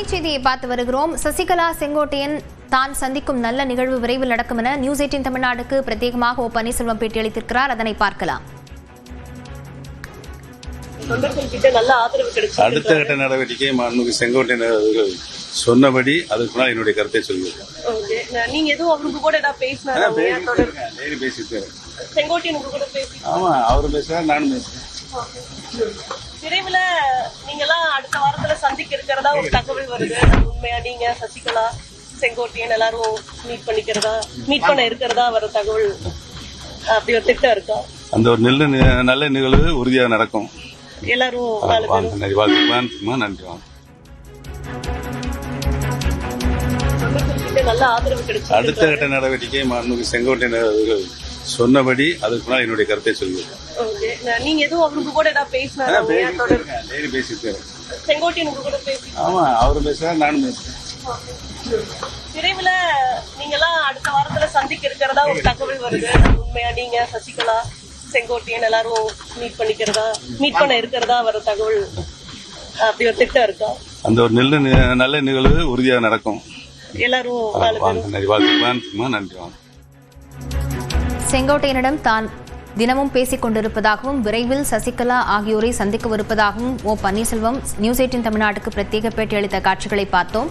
பார்த்து வருகிறோம். சசிகலா செங்கோட்டையன் தான் சந்திக்கும் நல்ல நிகழ்வு விரைவில் நடக்கும் என நியூஸ் எயிட்டின் தமிழ்நாடுக்கு பிரத்யேகமாக ஓ பன்னீர்செல்வம் பேட்டியளித்திருக்கிறார் அதனை பார்க்கலாம். அடுத்த கட்ட நடவடிக்கை மாண்புமிகு செங்கோட்டையன் அவர்கள் சொன்னபடி அதுக்கு முன்னால் என்னுடைய கருத்தை சொல்கிறேன் ஓகே. நான் நீங்க எதுவும் அவருக்கு கூட பேசிட்டு இருக்கேன். செங்கோட்டையன் கூட பேசி ஆமா அவரும் பேசுறாரு நானும் பேசுறேன். விரைவில் நீங்க எல்லாம் அடுத்த வாரத்துல சந்திக்க இருக்கிறதா ஒரு தகவல் வருது. உண்மையா? நீங்க சசிகலா செங்கோட்டையன் எல்லாரும் மீட் பண்ணிக்கிறதா? மீட் பண்ண இருக்கிறதா? வர தகவல் அப்படி ஒரு திட்டம் இருக்கா? அந்த ஒரு நல்ல நல்ல நிகழ்வு உறுதியாக நடக்கும். எல்லாரும் நன்றி வாழ்த்துமா அடுத்த கட்ட நடவடிக்கை மாண்புமிகு செங்கோட்டையன் அவர்கள் சொன்னபடி அதுக்கு முன்னால் என்னுடைய கருத்தை நான் நீங்க எதுவும் அவருக்கு கூட தொடர் டெய்லி பேசிட்டு இருக்கேன். செங்கோட்டையன் கூட பேசி ஆமா அவரும் பேசுறாரு நானும் பேசுறேன். விரைவில் நீங்க எல்லாம் அடுத்த வாரத்துல சந்திக்க இருக்கிறதா ஒரு தகவல் வருது. உண்மையா நீங்க சசிகலா செங்கோட்டையன் எல்லாரும் மீட் பண்ணிக்கிறதா மீட் பண்ண இருக்கிறதா வர தகவல் அப்படி ஒரு திட்டம் இருக்கா? அந்த ஒரு நல்ல நல்ல நிகழ்வு உறுதியாக நடக்கும். எல்லாரும் நன்றி. செங்கோட்டையனிடம் தான் தினமும் பேசிக் கொண்டிருப்பதாகவும் விரைவில் சசிகலா ஆகியோரை சந்திக்கவிருப்பதாகவும் ஓ பன்னீர்செல்வம் நியூஸ் எயிட்டின் தமிழ்நாட்டுக்கு பிரத்யேக பேட்டி அளித்த காட்சிகளை பார்த்தோம்.